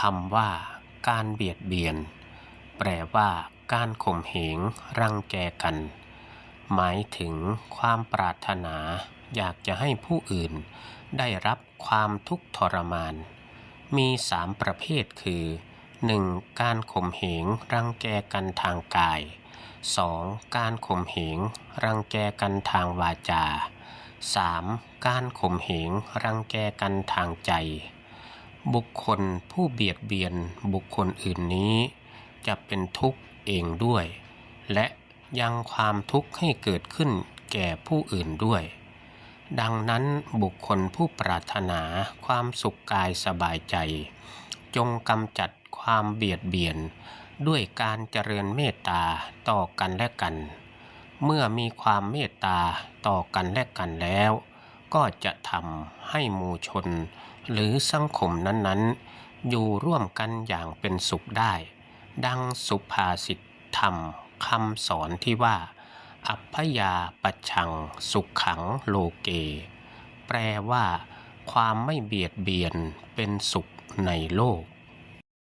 คำว่า การเบียดเบียน แปลว่าการข่มเหง รังแกกัน หมายถึงความปรารถนา อยากจะให้ผู้อื่น ได้รับความทุกข์ทรมาน มีสามประเภทคือ 1. การข่มเหง รังแกกันทางกาย 2. การข่มเหง รังแกกันทางวาจา 3. การข่มเหง รังแกกันทางใจ บุคคลผู้เบียดเบียนบุคคลอื่นนี้ จะเป็นทุกข์เองด้วย และยังความทุกข์ให้เกิดขึ้นแก่ผู้อื่นด้วย ดังนั้นบุคคลผู้ปรารถนาความสุขกายสบายใจ จงกำจัดความเบียดเบียน ด้วยการเจริญเมตตาต่อกันและกัน เมื่อมีความเมตตาต่อกันและกันแล้ว ก็จะทำให้หมู่ชน หรือสังคมนั้นๆ อยู่ร่วมกันอย่างเป็นสุขได้ ดังสุภาษิตธรรมคำสอนที่ว่า อัพยาปัชชังสุขขังโลเก แปลว่า ความไม่เบียดเบียนเป็นสุขในโลก